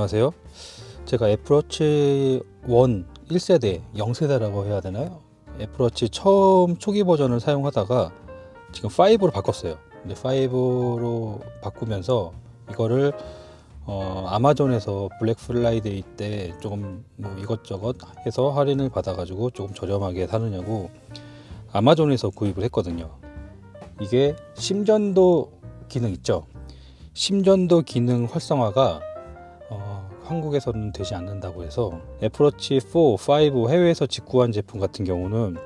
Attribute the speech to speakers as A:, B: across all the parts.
A: 안녕하세요. 제가 애플워치 1 1세대, 0세대라고 해야 되나요? 애플워치 처음 초기 버전을 사용하다가 지금 5로 바꿨어요. 근데 5로 바꾸면서 이거를 어, 아마존에서 블랙 프라이데이 때 조금 뭐 이것저것 해서 할인을 받아가지고 조금 저렴하게 사느냐고 아마존에서 구입을 했거든요. 이게 심전도 기능 있죠. 심전도 기능 활성화가 어, 한국에서는 되지 않는다고 해서 애플워치 4, 5 해외에서 직구한 제품 같은 경우는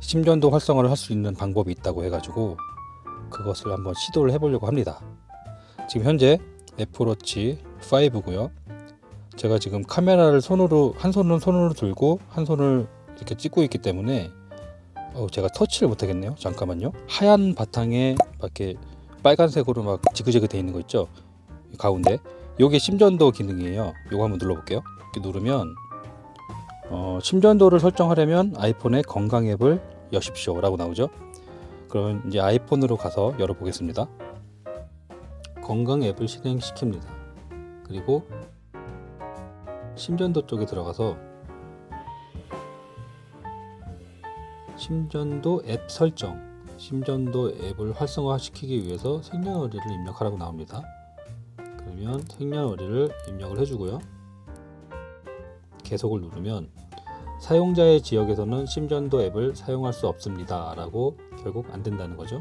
A: 심전도 활성화를 할 수 있는 방법이 있다고 해가지고 그것을 한번 시도를 해보려고 합니다. 지금 현재 애플워치 5고요. 제가 지금 카메라를 손으로 한 손은 손으로 들고 한 손을 이렇게 찍고 있기 때문에 어, 제가 터치를 못하겠네요. 잠깐만요. 하얀 바탕에 막 이렇게 빨간색으로 막 지그재그 돼 있는 거 있죠? 이 가운데 요게 심전도 기능이에요. 요거 한번 눌러볼게요. 이렇게 누르면 어, 심전도를 설정하려면 아이폰의 건강 앱을 여십시오 라고 나오죠. 그럼 이제 아이폰으로 가서 열어보겠습니다. 건강 앱을 실행시킵니다. 그리고 심전도 쪽에 들어가서 심전도 앱 설정, 심전도 앱을 활성화시키기 위해서 생년월일을 입력하라고 나옵니다. 그러면 생년월일을 입력을 해주고요. 계속을 누르면 사용자의 지역에서는 심전도 앱을 사용할 수 없습니다. 라고 결국 안 된다는 거죠.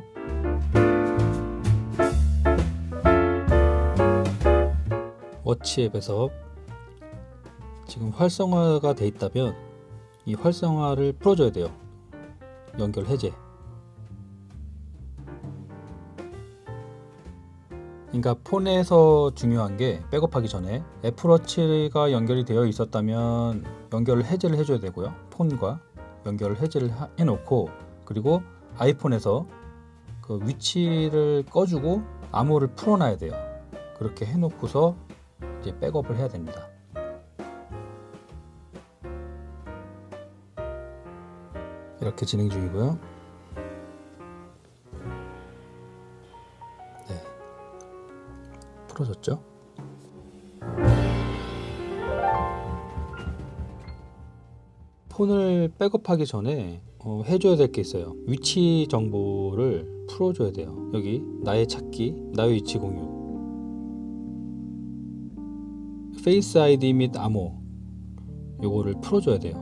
A: 워치 앱에서 지금 활성화가 돼 있다면 이 활성화를 풀어줘야 돼요. 연결 해제. 그러니까 폰에서 중요한 게 백업하기 전에 애플워치가 연결이 되어 있었다면 연결을 해제를 해줘야 되고요. 폰과 연결을 해제를 하- 해놓고 그리고 아이폰에서 그 위치를 꺼주고 암호를 풀어놔야 돼요. 그렇게 해놓고서 이제 백업을 해야 됩니다. 이렇게 진행 중이고요. 풀어졌죠? 폰을 백업하기 전에 어, 해줘야 될 게 있어요. 위치 정보를 풀어줘야 돼요. 여기 나의 찾기, 나의 위치 공유, 페이스 아이디 및 암호 요거를 풀어줘야 돼요.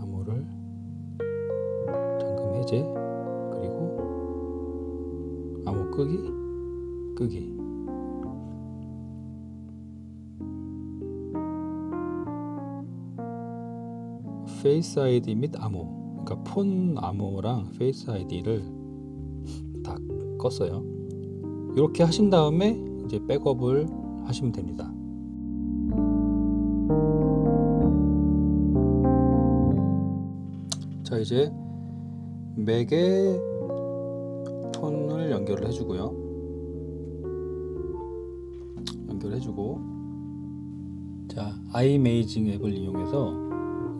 A: 암호를 잠금 해제 그리고 암호 끄기 끄기 페이스 아이디 및 암호 그러니까 폰 암호랑 페이스 아이디를 다 껐어요. 이렇게 하신 다음에 이제 백업을 하시면 됩니다. 자 이제 맥에 폰을 연결을 해주고요. 연결해주고 자 아이메이징 앱을 이용해서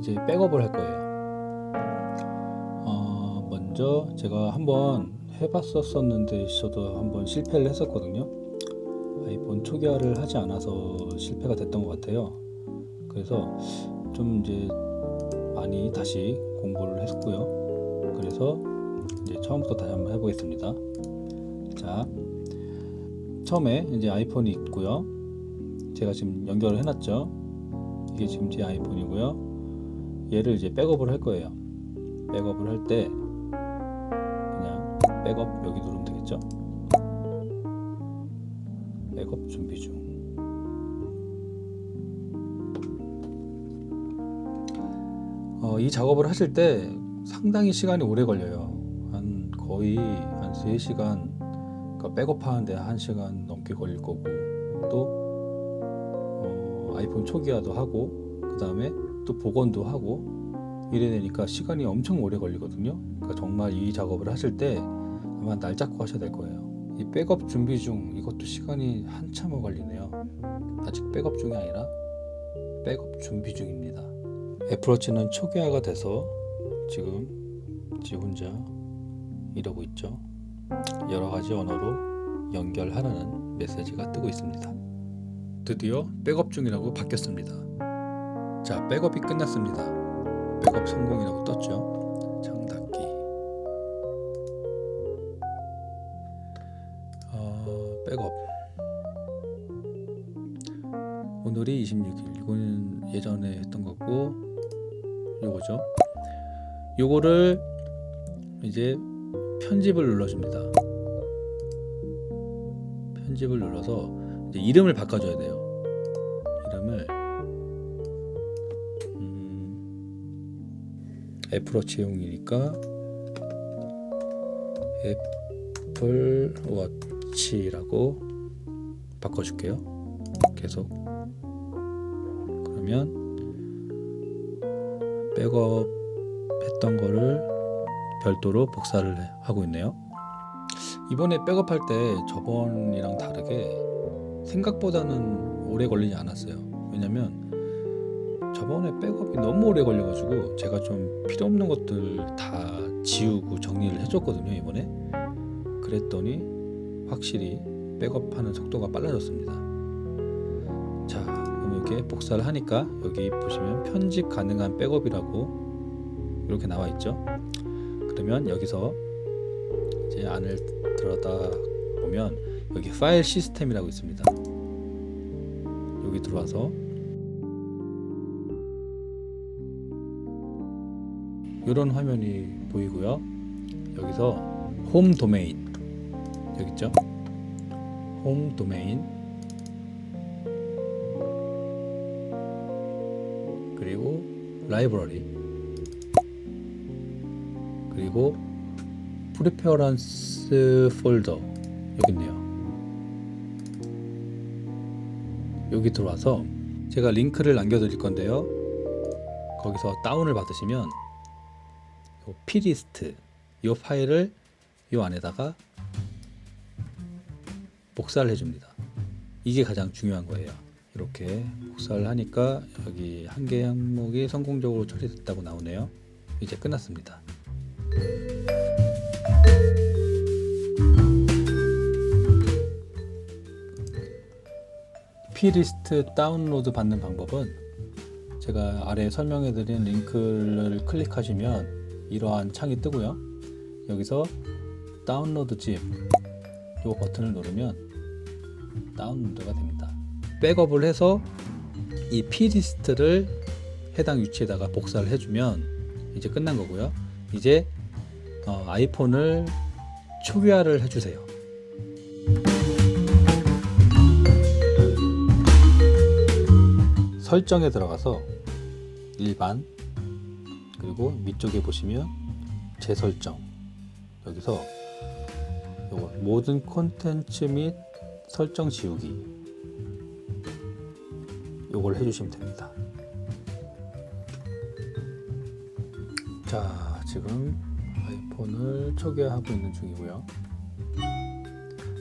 A: 이제 백업을 할 거예요. 어, 먼저 제가 한번 해봤었었는데 저도 한번 실패를 했었거든요. 아이폰 초기화를 하지 않아서 실패가 됐던 것 같아요. 그래서 좀 이제 많이 다시 공부를 했고요. 그래서 이제 처음부터 다시 한번 해보겠습니다. 자, 처음에 이제 아이폰이 있고요. 제가 지금 연결을 해놨죠. 이게 지금 제 아이폰이고요. 얘를 이제 백업을 할 거예요. 백업을 할 때 그냥 백업 여기 누르면 되겠죠. 백업 준비 중. 어, 이 작업을 하실 때 상당히 시간이 오래 걸려요. 한 거의 한 3시간 그러니까 백업하는데 1시간 넘게 걸릴 거고 또 어, 아이폰 초기화도 하고 그 다음에 또 복원도 하고 이래 되니까 시간이 엄청 오래 걸리거든요. 그러니까 정말 이 작업을 하실 때 아마 날 잡고 하셔야 될 거예요. 이 백업 준비 중 이것도 시간이 한참을 걸리네요. 아직 백업 중이 아니라 백업 준비 중입니다. 애플워치는 초기화가 돼서 지금 지 혼자 이러고 있죠. 여러 가지 언어로 연결하라는 메시지가 뜨고 있습니다. 드디어 백업 중이라고 바뀌었습니다. 자, 백업이 끝났습니다. 백업 성공이라고 떴죠. 창 닫기. 어, 백업. 오늘이 26일. 이거는 예전에 했던 거고 요거죠. 요거를 이제 편집을 눌러줍니다. 편집을 눌러서 이제 이름을 바꿔줘야 돼요. 이름을 음, 애플워치용이니까 애플워치라고 바꿔줄게요. 계속 그러면 백업 했던 거를 별도로 복사를 해- 하고 있네요. 이번에 백업할 때 저번이랑 다르게 생각보다는 오래 걸리지 않았어요. 왜냐면 저번에 백업이 너무 오래 걸려가지고 제가 좀 필요 없는 것들 다 지우고 정리를 해줬거든요 이번에. 그랬더니 확실히 백업하는 속도가 빨라졌습니다. 자, 그럼 이렇게 복사를 하니까 여기 보시면 편집 가능한 백업이라고 이렇게 나와 있죠. 그러면 여기서 이제 안을 들어다 보면 여기 파일 시스템이라고 있습니다. 여기 들어와서 이런 화면이 보이고요. 여기서 홈 도메인 여기 있죠? 홈 도메인 그리고 라이브러리 그리고 프리페어런스 폴더 여기 있네요. 여기 들어와서 제가 링크를 남겨드릴 건데요. 거기서 다운을 받으시면 요 피리스트 이 파일을 이 안에다가 복사를 해줍니다. 이게 가장 중요한 거예요. 이렇게 복사를 하니까 여기 한 개 항목이 성공적으로 처리됐다고 나오네요. 이제 끝났습니다. 피리스트 다운로드 받는 방법은 제가 아래 설명해 드린 링크를 클릭하시면 이러한 창이 뜨고요. 여기서 다운로드 집 이 버튼을 누르면 다운로드가 됩니다. 백업을 해서 이 피리스트를 해당 위치에다가 복사를 해주면 이제 끝난 거고요. 이제 어, 아이폰을 초기화를 해주세요. 설정에 들어가서 일반 그리고 밑쪽에 보시면 재설정 여기서 요거 모든 콘텐츠 및 설정 지우기 요걸 해주시면 됩니다. 자 지금 아이폰을 초기화하고 있는 중이고요.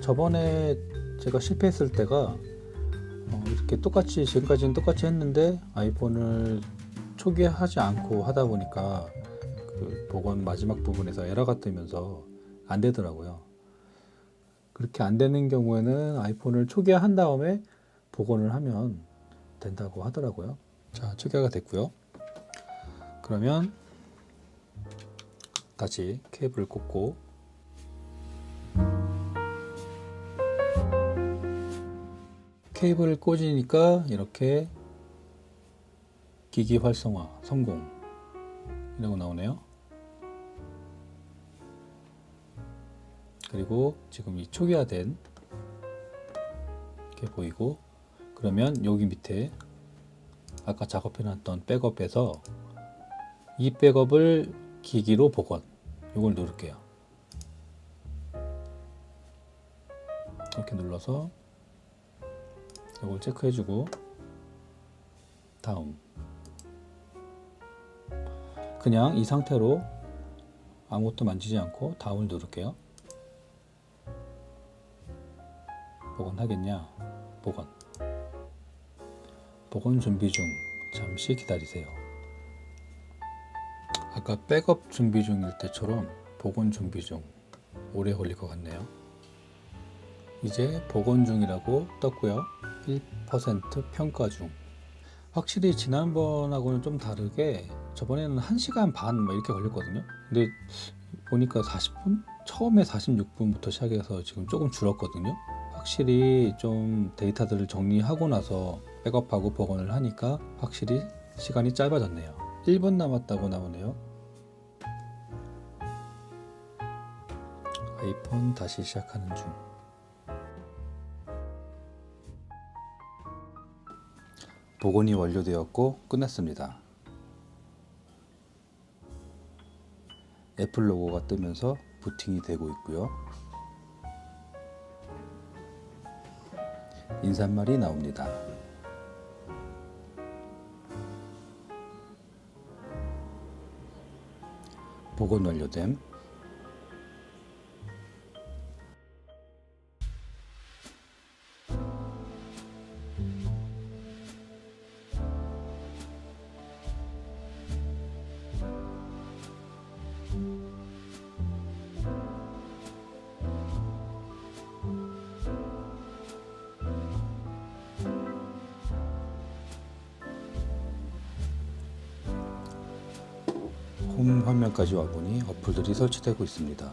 A: 저번에 제가 실패했을 때가 어, 이렇게 똑같이 지금까지는 똑같이 했는데 아이폰을 초기화하지 않고 하다 보니까 그 복원 마지막 부분에서 에러가 뜨면서 안 되더라고요. 그렇게 안 되는 경우에는 아이폰을 초기화한 다음에 복원을 하면 된다고 하더라고요. 자, 초기화가 됐고요. 그러면 다시 케이블을 꽂고 케이블을 꽂으니까 이렇게 기기 활성화 성공 이라고 나오네요. 그리고 지금 이 초기화된 이렇게 보이고 그러면 여기 밑에 아까 작업해 놨던 백업에서 이 백업을 기기로 복원 이걸 누를게요. 이렇게 눌러서 이걸 체크해주고 다음 그냥 이 상태로 아무것도 만지지 않고 다음을 누를게요. 복원하겠냐? 복원. 복원 준비 중. 잠시 기다리세요. 아까 백업 준비 중일 때처럼 복원 준비 중. 오래 걸릴 것 같네요. 이제 복원 중이라고 떴고요. 1% 평가 중. 확실히 지난번하고는 좀 다르게 저번에는 1시간 반막 이렇게 걸렸거든요. 근데 보니까 40분? 처음에 46분부터 시작해서 지금 조금 줄었거든요. 확실히 좀 데이터들을 정리하고 나서 백업하고 복원을 하니까 확실히 시간이 짧아졌네요. 1분 남았다고 나오네요. 아이폰 다시 시작하는 중. 복원이 완료되었고 끝났습니다. 애플 로고가 뜨면서 부팅이 되고 있고요. 인사말이 나옵니다. 복원 완료됨. 홈 화면까지 와보니 어플들이 설치되고 있습니다.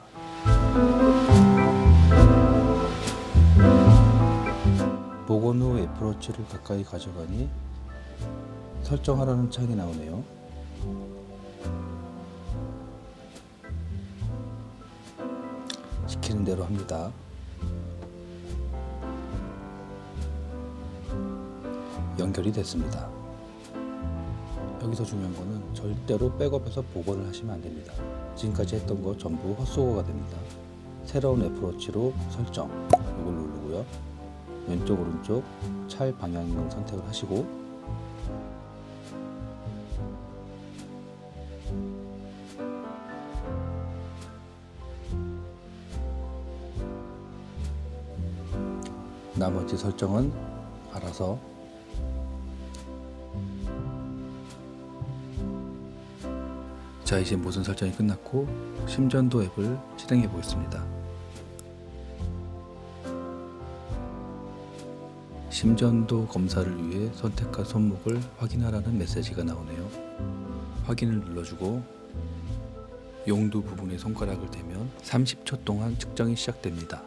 A: 복원 후 애플워치를 가까이 가져가니 설정하라는 창이 나오네요. 시키는 대로 합니다. 연결이 됐습니다. 여기서 중요한 거는 절대로 백업해서 복원을 하시면 안 됩니다. 지금까지 했던 거 전부 헛수고가 됩니다. 새로운 애플워치로 설정 이걸 누르고요. 왼쪽 오른쪽 찰 방향을 선택을 하시고 나머지 설정은 알아서 자 이제 모든 설정이 끝났고 심전도 앱을 실행해 보겠습니다. 심전도 검사를 위해 선택한 손목을 확인하라는 메시지가 나오네요. 확인을 눌러주고 용두 부분에 손가락을 대면 30초 동안 측정이 시작됩니다.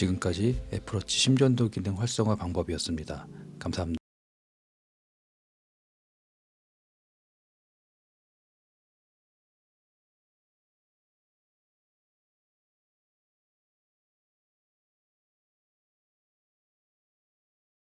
A: 지금까지 애플워치 심전도 기능 활성화 방법이었습니다. 감사합니다.